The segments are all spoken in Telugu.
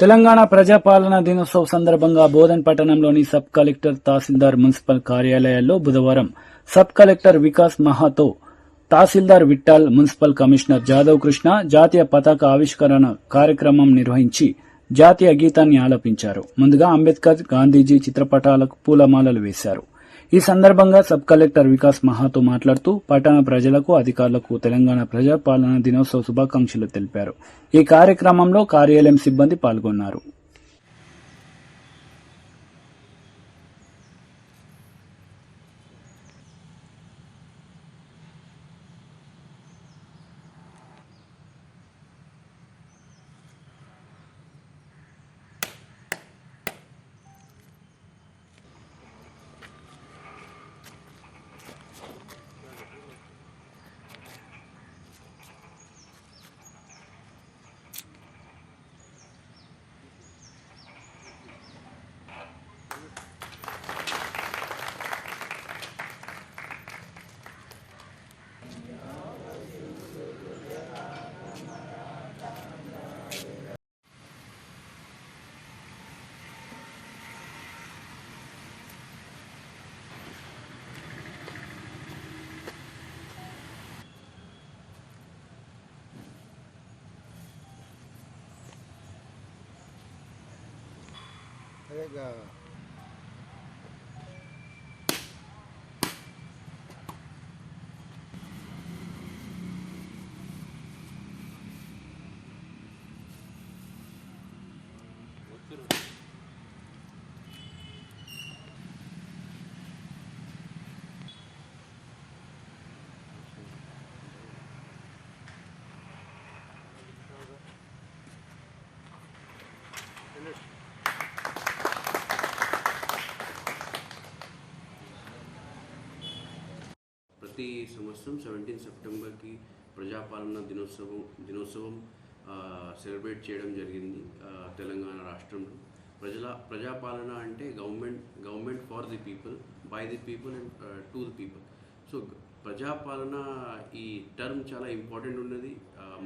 తెలంగాణ ప్రజాపాలన దినోత్సవ సందర్భంగా బోధన్ పట్టణంలోని సబ్ కలెక్టర్ తహసీల్దార్ మున్సిపల్ కార్యాలయాల్లో బుధవారం sub collector Vikas Mahato tahsildar Vithal municipal commissioner Jadhav Krishna జాతీయ పతాక ఆవిష్కరణ కార్యక్రమం నిర్వహించి జాతీయ గీతాన్ని ఆలపించారు. ముందుగా అంబేద్కర్ గాంధీజీ చిత్రపటాలకు పూలమాలలు వేశారు. ఈ సందర్భంగా సబ్ కలెక్టర్ వికాస్ మహాతో మాట్లాడుతూ పట్టణ ప్రజలకు అధికారులకు తెలంగాణ ప్రజాపాలన దినోత్సవ శుభాకాంక్షలు తెలిపారు. ఈ కార్యక్రమంలో కార్యాలయం సిబ్బంది పాల్గొన్నారు. carregar ప్రతి సంవత్సరం సెవెంటీన్ సెప్టెంబర్కి ప్రజాపాలన దినోత్సవం దినోత్సవం సెలబ్రేట్ చేయడం జరిగింది తెలంగాణ రాష్ట్రంలో. ప్రజల ప్రజాపాలన అంటే government government for the people by the people and to the people. So ప్రజాపాలన ఈ టర్మ్ చాలా ఇంపార్టెంట్ ఉన్నది.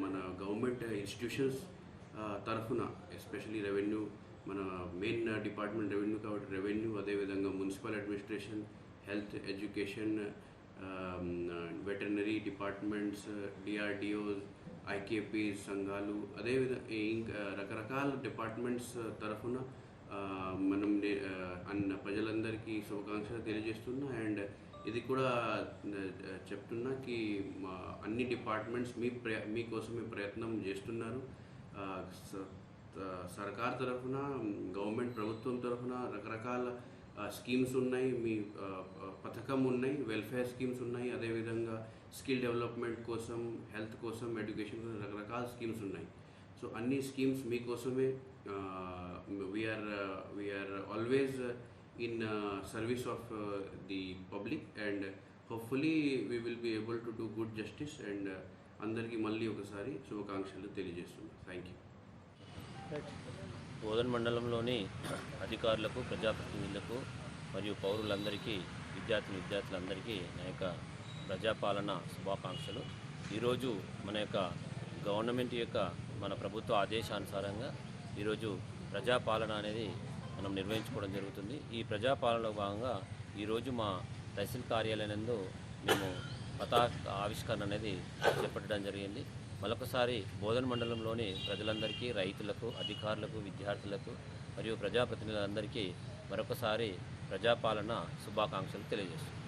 మన గవర్నమెంట్ ఇన్స్టిట్యూషన్స్ తరఫున ఎస్పెషలీ రెవెన్యూ మన మెయిన్ డిపార్ట్మెంట్ రెవెన్యూ కాబట్టి రెవెన్యూ అదేవిధంగా municipal administration health education veterinary departments DRDOs IKP సంఘాలు అదేవిధంగా ఇంకా రకరకాల డిపార్ట్మెంట్స్ uh, తరఫున uh, మనం నే- uh, అన్న ప్రజలందరికీ శుభాకాంక్షలు తెలియజేస్తున్నా. అండ్ ఇది కూడా చెప్తున్నా కి అన్ని డిపార్ట్మెంట్స్ మీ ప్ర మీకోసమే ప్రయత్నం చేస్తున్నారు. స- సర్కార్ తరఫున గవర్నమెంట్ ప్రభుత్వం తరఫున రకరకాల స్కీమ్స్ ఉన్నాయి మీ పథకం ఉన్నాయి వెల్ఫేర్ స్కీమ్స్ ఉన్నాయి అదేవిధంగా స్కిల్ డెవలప్మెంట్ కోసం హెల్త్ కోసం ఎడ్యుకేషన్ కోసం రకరకాల స్కీమ్స్ ఉన్నాయి. సో అన్ని స్కీమ్స్ మీకోసమే we are we are always in service of the public and hopefully we will be able to do good justice and అందరికీ మళ్ళీ ఒకసారి శుభాకాంక్షలు తెలియజేస్తున్నాను థ్యాంక్ యూ బోధన్ మండలంలోని అధికారులకు ప్రజాప్రతినిధులకు మరియు పౌరులందరికీ విద్యార్థి విద్యార్థులందరికీ నా యొక్క ప్రజాపాలన శుభాకాంక్షలు. ఈరోజు మన యొక్క గవర్నమెంట్ యొక్క మన ప్రభుత్వ ఆదేశానుసారంగా ఈరోజు ప్రజాపాలన అనేది మనం నిర్వహించుకోవడం జరుగుతుంది. ఈ ప్రజాపాలనలో భాగంగా ఈరోజు మా తహసీల్ కార్యాలయం మేము పతాక ఆవిష్కరణ అనేది చేపట్టడం జరిగింది. మరొకసారి బోధన మండలంలోని ప్రజలందరికీ రైతులకు అధికారులకు విద్యార్థులకు మరియు ప్రజాప్రతినిధులందరికీ మరొకసారి ప్రజాపాలన శుభాకాంక్షలు తెలియజేస్తుంది